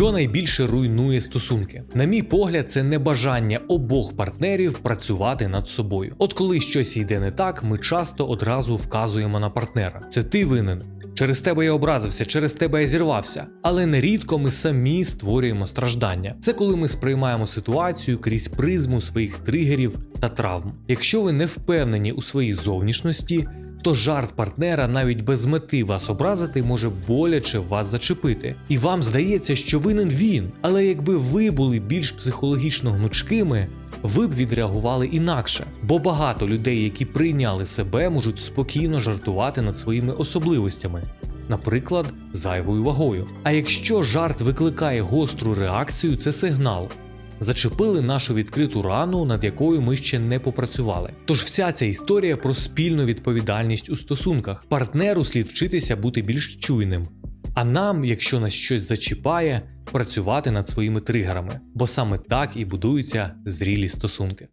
Що найбільше руйнує стосунки? На мій погляд, це небажання обох партнерів працювати над собою. От коли щось йде не так, ми часто одразу вказуємо на партнера. Це ти винен. Через тебе я образився, через тебе я зірвався. Але нерідко ми самі створюємо страждання. Це коли ми сприймаємо ситуацію крізь призму своїх тригерів та травм. Якщо ви не впевнені у своїй зовнішності, то жарт партнера навіть без мети вас образити може боляче вас зачепити. І вам здається, що винен він. Але якби ви були більш психологічно гнучкими, ви б відреагували інакше. Бо багато людей, які прийняли себе, можуть спокійно жартувати над своїми особливостями. Наприклад, зайвою вагою. А якщо жарт викликає гостру реакцію, це сигнал. Зачепили нашу відкриту рану, над якою ми ще не попрацювали. Тож вся ця історія про спільну відповідальність у стосунках. Партнеру слід вчитися бути більш чуйним. А нам, якщо нас щось зачіпає, працювати над своїми тригерами, бо саме так і будуються зрілі стосунки.